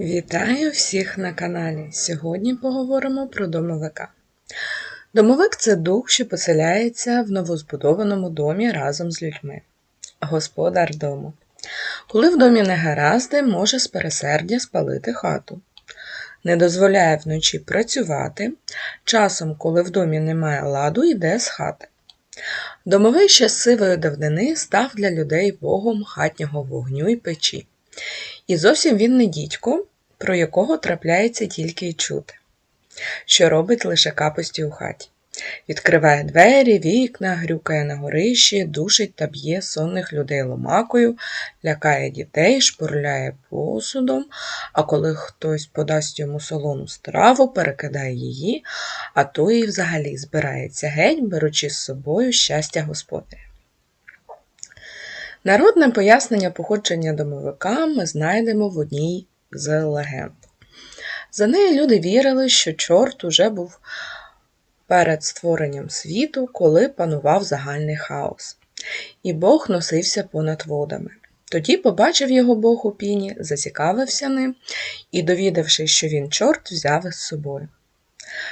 Вітаю всіх на каналі. Сьогодні поговоримо про домовика. Домовик це дух, що поселяється в новозбудованому домі разом з людьми. Господар дому. Коли в домі не гаразди, може з пересердя спалити хату. Не дозволяє вночі працювати. Часом, коли в домі немає ладу, йде з хати. Домовий ще з сивої давнини став для людей богом хатнього вогню і печі. І зовсім він не дідько, про якого трапляється тільки й чути, що робить лише капості у хаті. Відкриває двері, вікна, грюкає на горищі, душить та б'є сонних людей ломакою, лякає дітей, шпурляє посудом, а коли хтось подасть йому солону страву, перекидає її, а то і взагалі збирається геть, беручи з собою щастя господаря. Народне пояснення походження домовика ми знайдемо в одній з легенд. За нею люди вірили, що чорт уже був перед створенням світу, коли панував загальний хаос, і Бог носився понад водами. Тоді побачив його Бог у піні, зацікавився ним і, довідавшись, що він чорт, взяв із собою.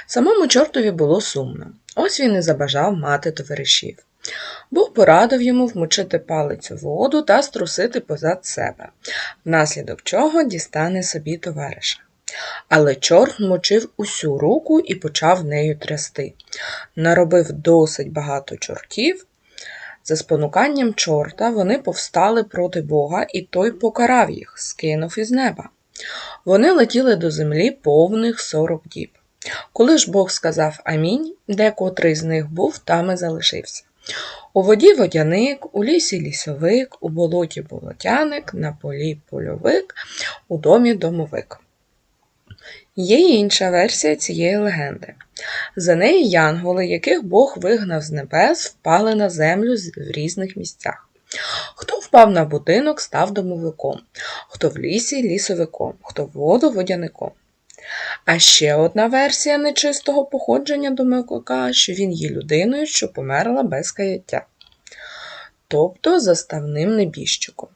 Самому чортові було сумно, ось він і забажав мати товаришів. Бог порадив йому вмочити палець у воду та струсити позад себе, внаслідок чого дістане собі товариша. Але чорт мочив усю руку і почав нею трясти. Наробив досить багато чортів. За спонуканням чорта вони повстали проти Бога, і той покарав їх, скинув із неба. Вони летіли до землі повних сорок діб. Коли ж Бог сказав Амінь, декотрий з них був, там і залишився. У воді водяник, у лісі лісовик, у болоті болотяник, на полі польовик, у домі домовик. Є інша версія цієї легенди. За неї янголи, яких Бог вигнав з небес, впали на землю в різних місцях. Хто впав на будинок, став домовиком, хто в лісі лісовиком, хто в воду водяником. А ще одна версія нечистого походження домовика, що він є людиною, що померла без каяття, тобто заставним небіжчиком.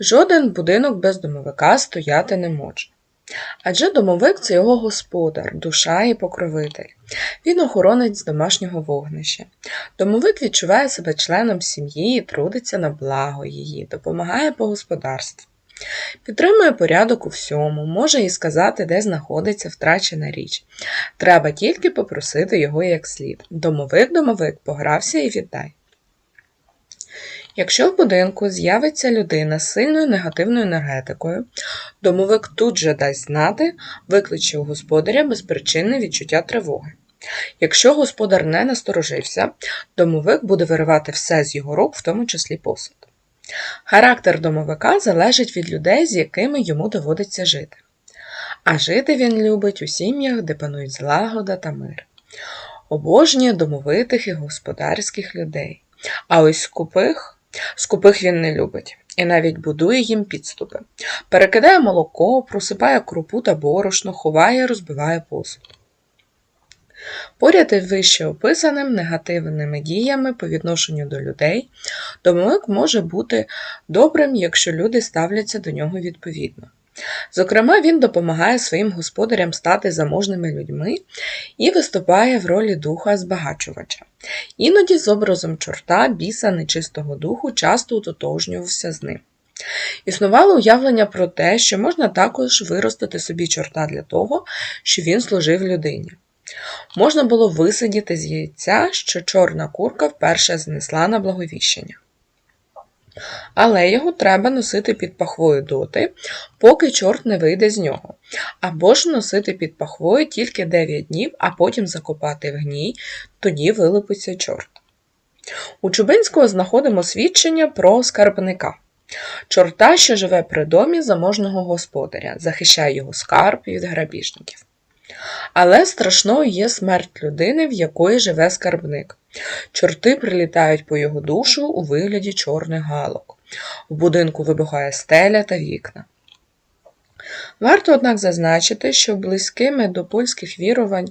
Жоден будинок без домовика стояти не може. Адже домовик це його господар, душа і покровитель. Він охоронець домашнього вогнища. Домовик відчуває себе членом сім'ї і трудиться на благо її, допомагає по господарству. Підтримує порядок у всьому, може і сказати, де знаходиться втрачена річ. Треба тільки попросити його як слід. Домовик, домовик, погрався і віддай. Якщо в будинку з'явиться людина з сильною негативною енергетикою, домовик тут же дасть знати, викличе у господаря безпричинне відчуття тривоги. Якщо господар не насторожився, домовик буде виривати все з його рук, в тому числі посуд. Характер домовика залежить від людей, з якими йому доводиться жити. А жити він любить у сім'ях, де панують злагода та мир. Обожнює домовитих і господарських людей. А ось скупих Скупих він не любить і навіть будує їм підступи. Перекидає молоко, просипає крупу та борошно, ховає, розбиває посуд. Поряд із вище описаним негативними діями по відношенню до людей, домовик може бути добрим, якщо люди ставляться до нього відповідно. Зокрема, він допомагає своїм господарям стати заможними людьми і виступає в ролі духа збагачувача. Іноді з образом чорта, біса нечистого духу часто утотожнювався з ним. Існувало уявлення про те, що можна також виростити собі чорта для того, що він служив людині. Можна було висидіти з яйця, що чорна курка вперше знесла на благовіщення але його треба носити під пахвою доти, поки чорт не вийде з нього, або ж носити під пахвою тільки 9 днів, а потім закопати в гній, тоді вилупиться чорт. У Чубинського знаходимо свідчення про скарбника. Чорта, що живе при домі заможного господаря, захищає його скарб від грабіжників. Але страшною є смерть людини, в якої живе скарбник. Чорти прилітають по його душу у вигляді чорних галок. В будинку вибухає стеля та вікна. Варто, однак, зазначити, що близькими до польських вірувань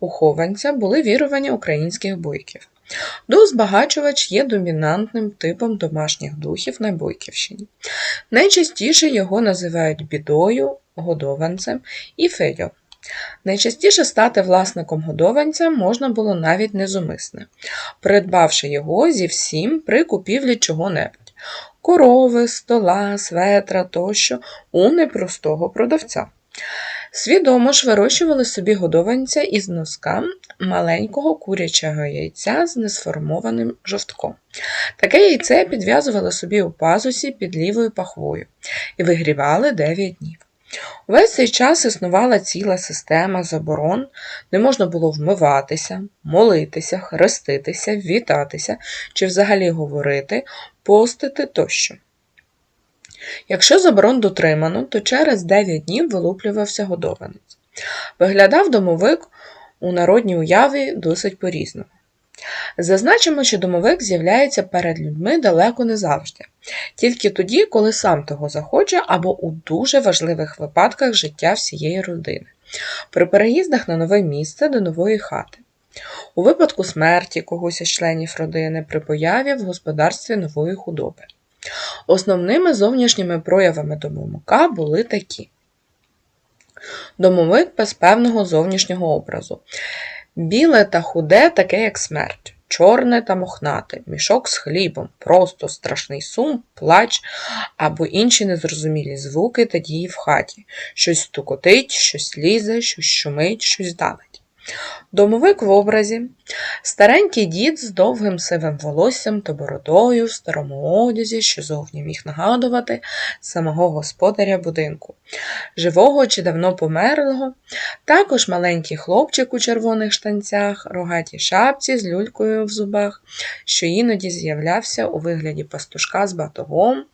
ухованця були вірування українських бойків. Дух-збагачувач є домінантним типом домашніх духів на Бойківщині. Найчастіше його називають бідою, годованцем і Федю. Найчастіше стати власником годованця можна було навіть незумисне, придбавши його зі всім при купівлі чого-небудь корови, стола, светра тощо у непростого продавця. Свідомо ж вирощували собі годованця із носка маленького курячого яйця з несформованим жовтком. Таке яйце підв'язували собі у пазусі під лівою пахвою і вигрівали 9 днів. Увесь цей час існувала ціла система заборон, не можна було вмиватися, молитися, хреститися, вітатися чи взагалі говорити, постити тощо. Якщо заборон дотримано, то через 9 днів вилуплювався годованець. Виглядав домовик у народній уяві досить по-різному. Зазначимо, що домовик з'являється перед людьми далеко не завжди, тільки тоді, коли сам того захоче, або у дуже важливих випадках життя всієї родини, при переїздах на нове місце до нової хати, у випадку смерті когось із членів родини при появі в господарстві нової худоби. Основними зовнішніми проявами домовика були такі: домовик без певного зовнішнього образу. Біле та худе, таке як смерть, чорне та мохнате, мішок з хлібом, просто страшний сум, плач або інші незрозумілі звуки та дії в хаті, щось стукотить, щось лізе, щось шумить, щось давить. Домовик в образі, старенький дід з довгим сивим волоссям та бородою в старому одязі, що зовні міг нагадувати самого господаря будинку, живого чи давно померлого, також маленький хлопчик у червоних штанцях, рогатій шапці з люлькою в зубах, що іноді з'являвся у вигляді пастушка з батогом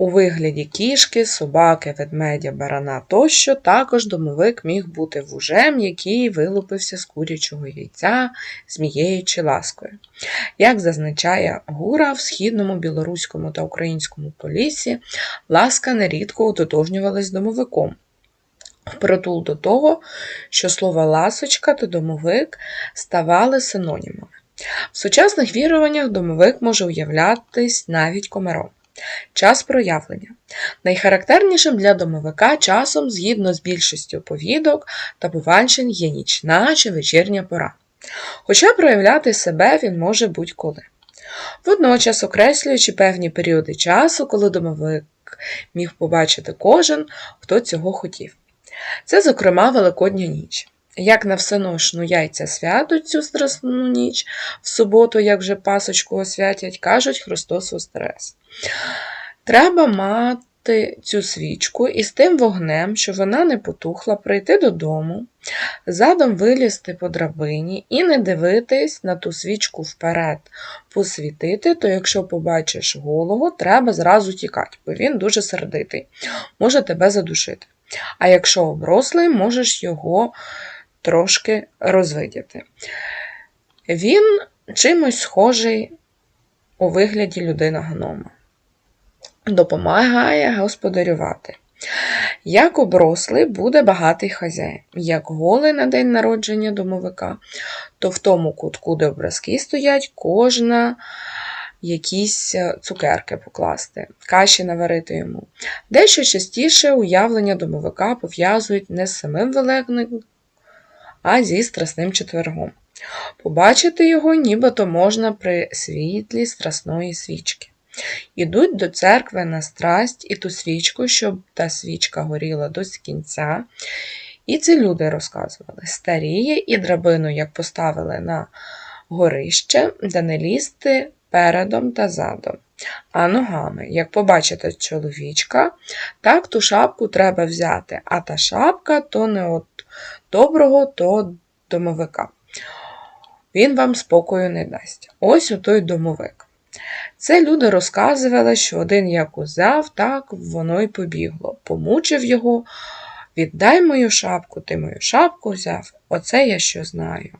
у вигляді кішки, собаки, ведмедя, барана тощо також домовик міг бути вужем, який вилупився з курячого яйця, змією чи ласкою. Як зазначає Гура, в східному білоруському та українському полісі ласка нерідко утотожнювалась з домовиком. Впритул до того, що слова ласочка та домовик ставали синонімами. В сучасних віруваннях домовик може уявлятись навіть комаром. Час проявлення. Найхарактернішим для домовика часом, згідно з більшістю оповідок та буванщин, є нічна чи вечірня пора. Хоча проявляти себе він може будь-коли. Водночас, окреслюючи певні періоди часу, коли домовик міг побачити кожен, хто цього хотів. Це, зокрема, Великодня ніч. Як на всеношну яйця святуть цю страсну ніч, в суботу, як вже пасочку освятять, кажуть Христос Воскрес. Треба мати цю свічку і з тим вогнем, що вона не потухла, прийти додому, задом вилізти по драбині і не дивитись на ту свічку вперед, посвітити, то якщо побачиш голову, треба зразу тікати, бо він дуже сердитий, може тебе задушити. А якщо оброслий, можеш його трошки розвидіти. Він чимось схожий у вигляді людина гнома. Допомагає господарювати. Як оброслий буде багатий хазяїн. Як голий на день народження домовика, то в тому кутку, де образки стоять, кожна якісь цукерки покласти, каші наварити йому. Дещо частіше уявлення домовика пов'язують не з самим а зі Страсним четвергом. Побачити його нібито можна при світлі страсної свічки. Ідуть до церкви на страсть і ту свічку, щоб та свічка горіла до кінця. І ці люди розказували старіє і драбину, як поставили на горище, де не лізти передом та задом. А ногами, як побачите чоловічка, так ту шапку треба взяти, а та шапка то не от доброго, то домовика. Він вам спокою не дасть. Ось отой домовик. Це люди розказували, що один як узяв, так воно й побігло. Помучив його, віддай мою шапку, ти мою шапку взяв. Оце я що знаю.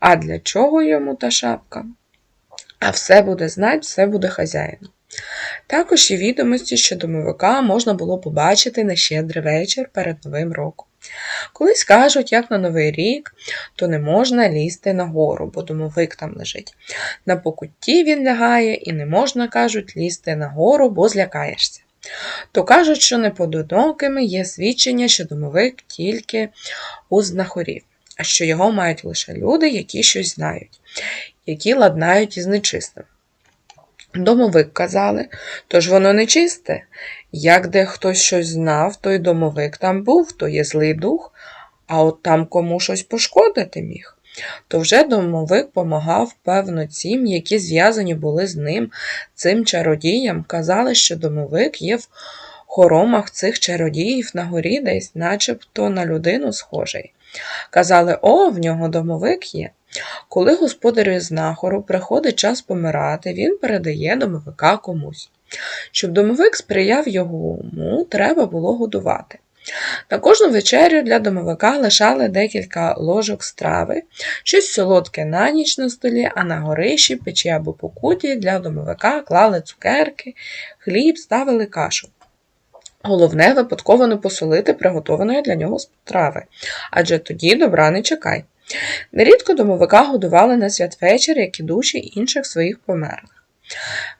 А для чого йому та шапка? А все буде знать, все буде хазяїн. Також є відомості, що домовика можна було побачити на щедрий вечір перед Новим роком. Колись кажуть, як на Новий рік, то не можна лізти на гору, бо домовик там лежить. На покутті він лягає, і не можна, кажуть, лізти на гору, бо злякаєшся. то кажуть, що непододокими є свідчення, що домовик тільки у знахорів, а що його мають лише люди, які щось знають, які ладнають із нечистим. Домовик казали, тож воно нечисте. Як де хтось щось знав, той домовик там був, то є злий дух, а от там кому щось пошкодити міг. То вже домовик помагав, певно, цим, які зв'язані були з ним, цим чародіям, казали, що домовик є в хоромах цих чародіїв на горі десь, начебто на людину схожий. Казали, о, в нього домовик є. Коли господарю знахору приходить час помирати, він передає домовика комусь. Щоб домовик сприяв йому, треба було годувати. На кожну вечерю для домовика лишали декілька ложок страви, щось солодке на ніч на столі, а на горищі, печі або покуті для домовика клали цукерки, хліб, ставили кашу. Головне випадково не посолити приготованої для нього страви, адже тоді добра не чекай. Нерідко домовика годували на святвечір, як і душі інших своїх померлих.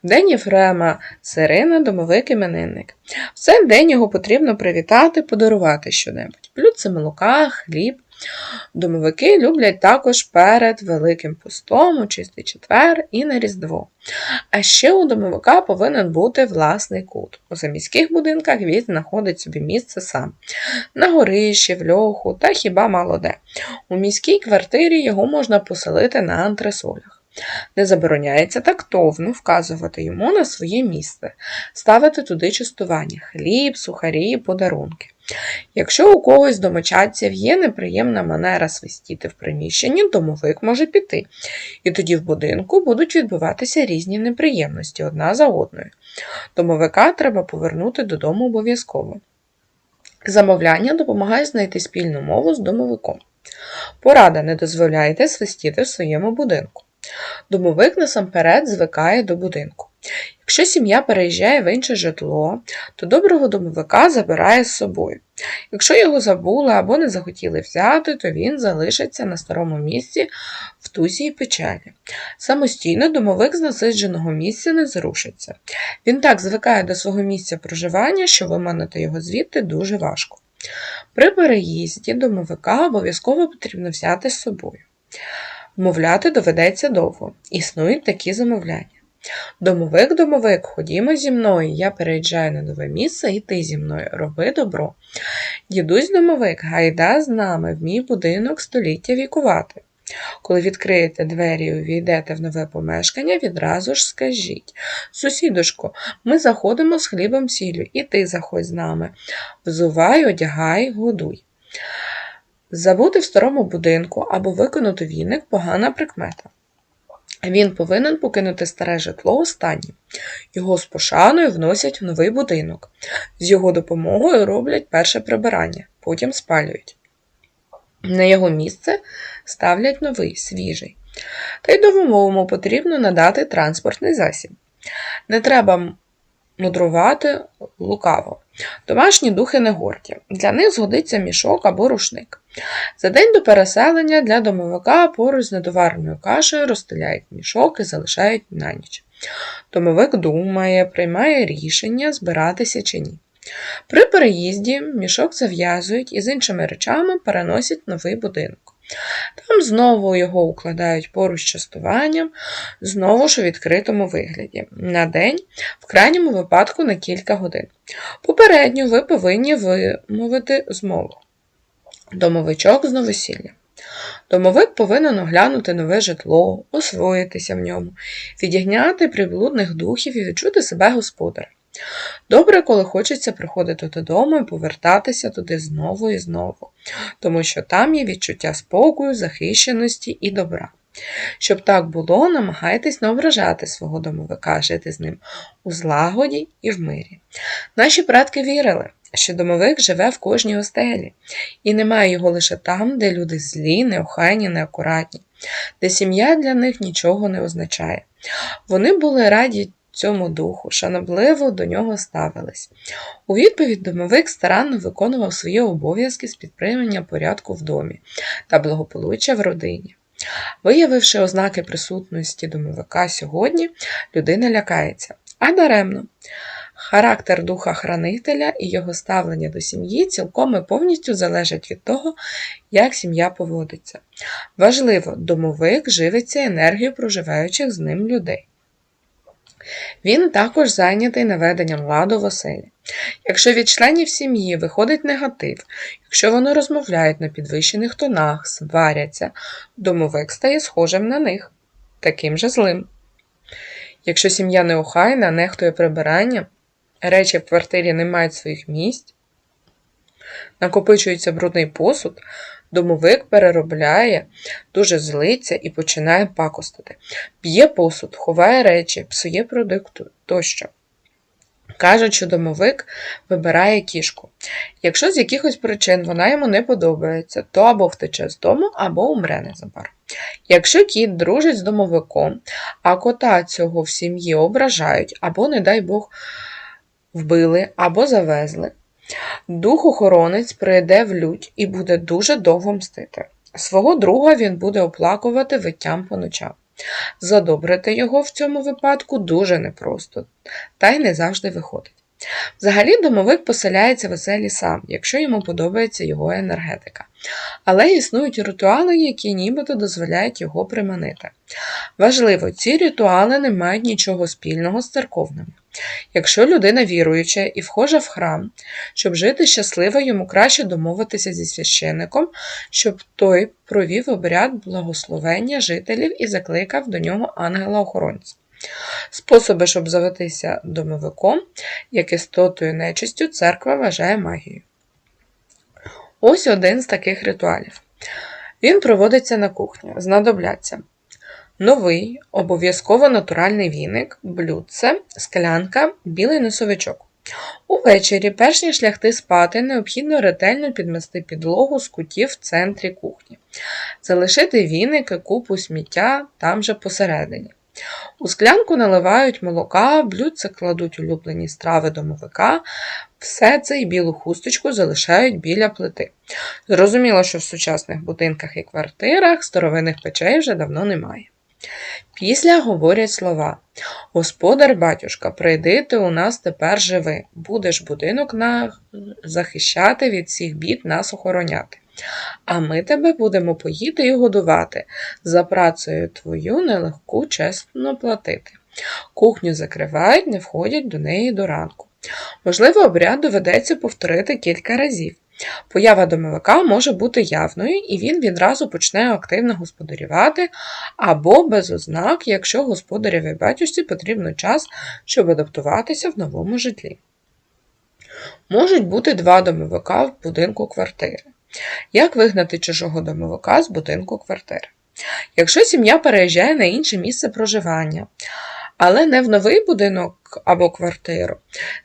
День Єфрема Сирина домовик іменинник. В цей день його потрібно привітати, подарувати щонебудь. Блюдце молока, хліб. Домовики люблять також перед Великим постом, у чистий четвер і на Різдво. А ще у домовика повинен бути власний кут. У заміських будинках він знаходить собі місце сам. На горищі, в льоху та хіба мало де. У міській квартирі його можна поселити на антресолях. Не забороняється тактовно вказувати йому на своє місце, ставити туди частування хліб, сухарі, подарунки. Якщо у когось домочадців є неприємна манера свистіти в приміщенні, домовик може піти, і тоді в будинку будуть відбуватися різні неприємності одна за одною. Домовика треба повернути додому обов'язково. Замовляння допомагає знайти спільну мову з домовиком. Порада не дозволяйте свистіти в своєму будинку. Домовик насамперед звикає до будинку. Якщо сім'я переїжджає в інше житло, то доброго домовика забирає з собою. Якщо його забули або не захотіли взяти, то він залишиться на старому місці в тузі і печалі. Самостійно домовик з насидженого місця не зрушиться. Він так звикає до свого місця проживання, що виманити його звідти дуже важко. При переїзді домовика обов'язково потрібно взяти з собою. Вмовляти доведеться довго. Існують такі замовляння. Домовик, домовик, ходімо зі мною, я переїжджаю на нове місце, і ти зі мною роби добро. Дідусь домовик, гайда з нами в мій будинок століття вікувати. Коли відкриєте двері і увійдете в нове помешкання, відразу ж скажіть Сусідушко, ми заходимо з хлібом сіллю, і ти заходь з нами. Взувай, одягай, годуй. Забути в старому будинку або виконати віник погана прикмета. Він повинен покинути старе житло останнім. Його з пошаною вносять в новий будинок. З його допомогою роблять перше прибирання, потім спалюють. На його місце ставлять новий, свіжий. Та й домовому потрібно надати транспортний засіб. Не треба мудрувати лукаво. Домашні духи не горді. Для них згодиться мішок або рушник. За день до переселення для домовика поруч з недовареною кашею розстеляють мішок і залишають на ніч. Домовик думає, приймає рішення, збиратися чи ні. При переїзді мішок зав'язують і з іншими речами переносять новий будинок. Там знову його укладають поруч з частуванням, знову ж у відкритому вигляді, на день, в крайньому випадку на кілька годин. Попередньо ви повинні вимовити змову. Домовичок з новосілля. Домовик повинен оглянути нове житло, освоїтися в ньому, відігняти приблудних духів і відчути себе господарем. Добре, коли хочеться приходити додому і повертатися туди знову і знову, тому що там є відчуття спокою, захищеності і добра. Щоб так було, намагайтесь не ображати свого домовика, жити з ним у злагоді і в мирі. Наші предки вірили, що домовик живе в кожній остелі, і немає його лише там, де люди злі, неохайні, неакуратні, де сім'я для них нічого не означає. Вони були раді цьому духу, шанобливо до нього ставились. У відповідь домовик старанно виконував свої обов'язки з підтримання порядку в домі та благополуччя в родині. Виявивши ознаки присутності домовика сьогодні, людина лякається, а даремно. Характер духа хранителя і його ставлення до сім'ї цілком і повністю залежать від того, як сім'я поводиться. Важливо, домовик живиться енергією проживаючих з ним людей. Він також зайнятий наведенням ладу в оселі. Якщо від членів сім'ї виходить негатив, якщо вони розмовляють на підвищених тонах, сваряться, домовик стає схожим на них, таким же злим. Якщо сім'я неохайна, нехтує прибиранням, речі в квартирі не мають своїх місць, накопичується брудний посуд, домовик переробляє, дуже злиться і починає пакостити. П'є посуд, ховає речі, псує продукти тощо. Кажуть, що домовик вибирає кішку. Якщо з якихось причин вона йому не подобається, то або втече з дому, або умре незабаром. Якщо кіт дружить з домовиком, а кота цього в сім'ї ображають, або, не дай Бог, вбили, або завезли, дух-охоронець прийде в лють і буде дуже довго мстити. Свого друга він буде оплакувати виттям по ночам. Задобрити його в цьому випадку дуже непросто, та й не завжди виходить. Взагалі, домовик поселяється в оселі сам, якщо йому подобається його енергетика. Але існують ритуали, які нібито дозволяють його приманити. Важливо, ці ритуали не мають нічого спільного з церковними. Якщо людина віруюча і вхожа в храм, щоб жити щасливо, йому краще домовитися зі священником, щоб той провів обряд благословення жителів і закликав до нього ангела-охоронця. Способи, щоб завитися домовиком, як істотою нечистю, церква вважає магією. Ось один з таких ритуалів. Він проводиться на кухні. Знадобляться новий, обов'язково натуральний віник, блюдце, склянка, білий носовичок. Увечері, перш ніж лягти спати, необхідно ретельно підмести підлогу з кутів в центрі кухні, залишити віники, купу сміття там же посередині. У склянку наливають молока, блюдце кладуть улюблені страви домовика, все це і білу хусточку залишають біля плити. Зрозуміло, що в сучасних будинках і квартирах старовинних печей вже давно немає. Після говорять слова Господар батюшка, прийди ти у нас тепер живи, будеш будинок на... захищати від всіх бід нас охороняти. А ми тебе будемо поїти і годувати, за працею твою нелегку чесно платити. Кухню закривають, не входять до неї до ранку. Можливо, обряд доведеться повторити кілька разів. Поява домовика може бути явною, і він відразу почне активно господарювати, або без ознак, якщо господареві батюшці потрібно час, щоб адаптуватися в новому житлі. Можуть бути два домовика в будинку квартири. Як вигнати чужого домовика з будинку квартири? Якщо сім'я переїжджає на інше місце проживання, але не в новий будинок або квартиру,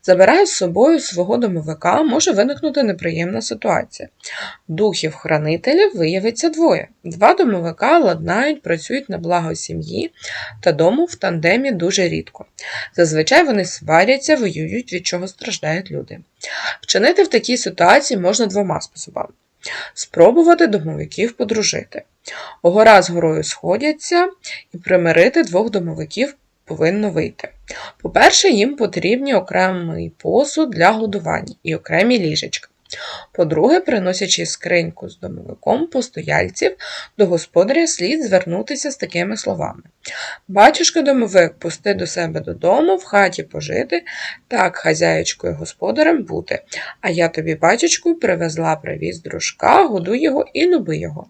забирає з собою свого домовика, може виникнути неприємна ситуація. Духів-хранителів виявиться двоє. Два домовика ладнають, працюють на благо сім'ї та дому в тандемі дуже рідко. Зазвичай вони сваряться, воюють, від чого страждають люди. Вчинити в такій ситуації можна двома способами. Спробувати домовиків подружити. Гора з горою сходяться і примирити двох домовиків повинно вийти. По-перше, їм потрібні окремий посуд для годування і окремі ліжечка. По-друге, приносячи скриньку з домовиком постояльців, до господаря слід звернутися з такими словами: Батюшка домовик, пусти до себе додому, в хаті пожити, так хазяєчкою господарем бути, а я тобі, батючку, привезла привіз дружка, годуй його і люби його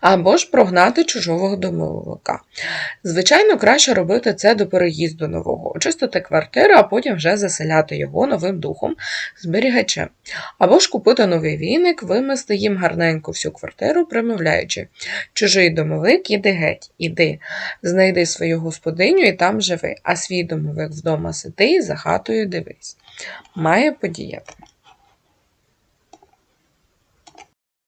або ж прогнати чужого домовика. Звичайно, краще робити це до переїзду нового, очистити квартиру, а потім вже заселяти його новим духом, зберігачем. Або ж купити новий віник, вимести їм гарненько всю квартиру, примовляючи чужий домовик, іди геть, іди, знайди свою господиню і там живи, а свій домовик вдома сиди і за хатою дивись. Має подіяти.